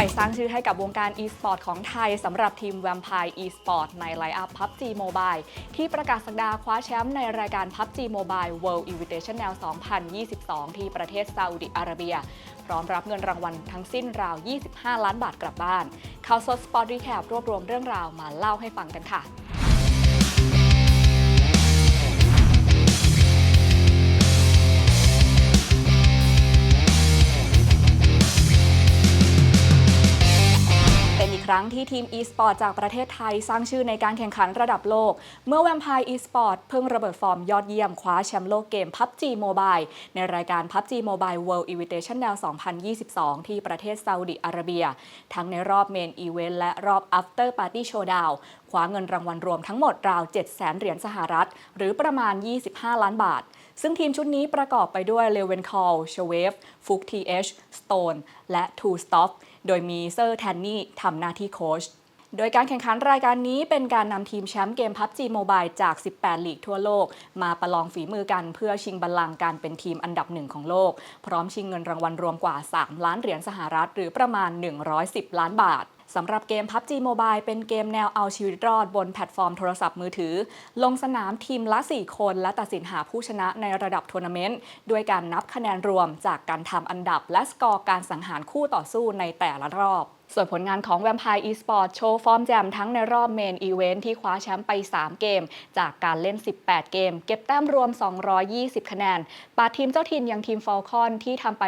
ไปสร้างชื่อให้กับวงการ e-sport ของไทยสำหรับทีม Vampire e-sport ในไลอัพ PUBG Mobile ที่ประกาศสักดาคว้าแชมป์ในรายการ PUBG Mobile World Invitational 2022 ที่ประเทศซาอุดิอาระเบีย พร้อมรับเงินรางวัลทั้งสิ้นราว 25 ล้านบาทกลับบ้านข่าวสด Sport Recap รวบรวมเรื่องราวมาเล่าให้ฟังกันค่ะ รั้งที่ทีม e-sport จากประเทศไทยสร้างชื่อในการแข่งขันระดับโลก เมื่อ Vampire e-sport เพิ่งระเบิดฟอร์มยอดเยี่ยมคว้าแชมป์โลกเกม PUBG Mobile ในรายการ PUBG Mobile World Invitational 2022 ที่ประเทศซาอุดิอาระเบีย ทั้งในรอบเมนอีเวนต์และรอบ After Party Showdown คว้าเงินรางวัลรวมทั้งหมดราว 700,000เหรียญสหรัฐ หรือประมาณ 25 ล้านบาท ซึ่งทีมชุดนี้ประกอบไปด้วยเลเวนคอลเชเวฟฟุกทีเอชสโตนและทูสต็อปโดยมีเซอร์แทนนี่ทำหน้าที่โค้ชโดยการแข่งขันรายการนี้เป็นการนำทีมแชมป์เกม PUBG Mobile จาก 18 ลีกทั่วโลก มาประลองฝีมือกันเพื่อชิงบัลลังก์การเป็นทีมอันดับหนึ่งของโลก พร้อมชิงเงินรางวัลรวมกว่า 3 ล้านเหรียญสหรัฐ หรือประมาณ 110 ล้านบาท สำหรับเกม PUBG Mobile เป็นเกมแนวเอาชีวิตรอดบนแพลตฟอร์มโทรศัพท์มือถือ ลงสนามทีมละ 4 คน และตัดสินหาผู้ชนะในระดับทัวร์นาเมนต์ด้วยการนับคะแนนรวมจากการทำอันดับ และสกอร์การสังหารคู่ต่อสู้ในแต่ละรอบส่วนผลงานของ Vampire Esport โชว์ฟอร์มแจ่มทั้งในรอบเมนอีเวนท์ที่คว้าแชมป์ไป 3 เกม จากการเล่น 18 เกม เก็บแต้มรวม 220 คะแนน ปาทีมเจ้าถิ่นอย่างทีมฟอลคอนที่ทำไป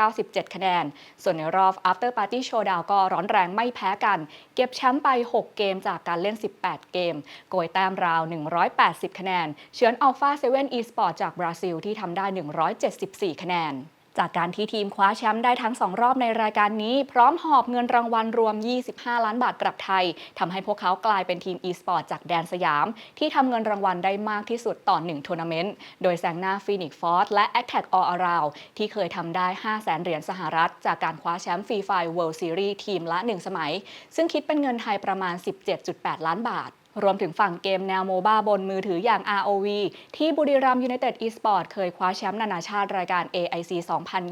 197 คะแนน ส่วนในรอบ After Party Showdown ก็ร้อนแรงไม่แพ้กัน เก็บแชมป์ไป 6 เกมจากการเล่น 18 เกม โกยแต้มราว 180 คะแนน เฉือนอัลฟาเซเว่นอีสปอร์ตจากบราซิลที่ทำได้ 174 คะแนน จากการที่ทีมคว้าแชมป์ได้ทั้ง 2 รอบในรายการนี้ พร้อมหอบเงินรางวัลรวม 25 ล้านบาทกลับไทยทำให้พวกเขากลายเป็นทีม e-sport จากแดนสยาม ที่ทำเงินรางวัลได้มากที่สุดต่อ1ทัวร์นาเมนต์ โดยแซงหน้า Phoenix Force และ Attack All Around ที่เคยทำได้ 500,000เหรียญสหรัฐ จากการคว้าแชมป์ฟรีไฟ World Series ทีมละ 1 สมัย ซึ่งคิดเป็นเงินไทยประมาณ 17.8 ล้านบาท รวมถึงฝั่งเกมแนวโมบ้าบนมือถืออย่าง ROV ที่บุรีรัมย์ยูไนเต็ดอีสปอร์ตเคยคว้าแชมป์นานาชาติรายการ AIC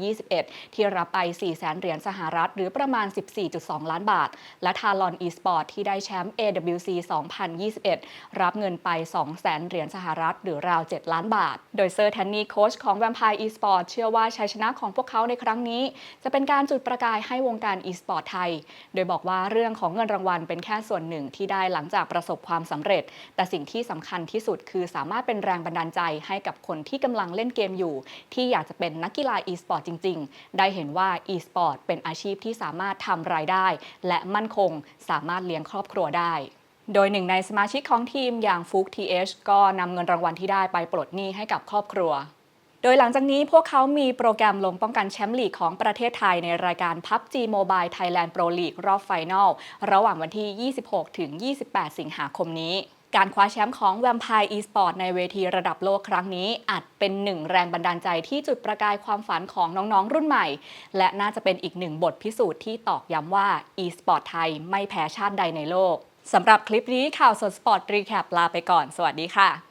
2021 ที่รับไป400,000เหรียญสหรัฐ หรือประมาณ 14.2 ล้านบาท และทารอนอีสปอร์ตที่ได้แชมป์ AWC 2021 รับเงินไป200,000เหรียญสหรัฐ หรือราว 7 ล้านบาท โดยเซอร์แทนนี่โค้ชของ Vampire Esport เชื่อว่าชัยชนะของพวกเขาในครั้งนี้ จะเป็นการจุดประกายให้วงการ e-sport ไทย โดยบอกว่าเรื่องของเงินรางวัลเป็นแค่ส่วนหนึ่งที่ได้หลังจากประสบความสำเร็จ แต่สิ่งที่สำคัญที่สุดคือสามารถเป็นแรงบันดาลใจให้กับคนที่กำลังเล่นเกมอยู่ ที่อยากจะเป็นนักกีฬา e-sport จริง ๆ ได้เห็นว่า e-sport เป็นอาชีพที่สามารถทำรายได้ และมั่นคงสามารถเลี้ยงครอบครัวได้โดยหนึ่งในสมาชิกของทีมอย่างฟุกทีเอชก็นำเงินรางวัลที่ได้ไปปลดหนี้ให้กับครอบครัว โดยหลังจากนี้พวกเขามีโปรแกรมลงป้องกันแชมป์ลีกของประเทศไทยในรายการ PUBG Mobile Thailand Pro League รอบไฟนอลระหว่างวันที่ 26 ถึง 28 สิงหาคมนี้การคว้าแชมป์ของ Vampire Esport ในเวทีระดับโลกครั้งนี้ อาจเป็นหนึ่งแรงบันดาลใจที่จุดประกายความฝันของน้องๆ รุ่นใหม่ และน่าจะเป็นอีกหนึ่งบทพิสูจน์ที่ตอกย้ำว่า e-sport ไทยไม่แพ้ชาติใดในโลกสำหรับคลิปนี้ข่าวสด Sport Recap ลาไปก่อน สวัสดีค่ะ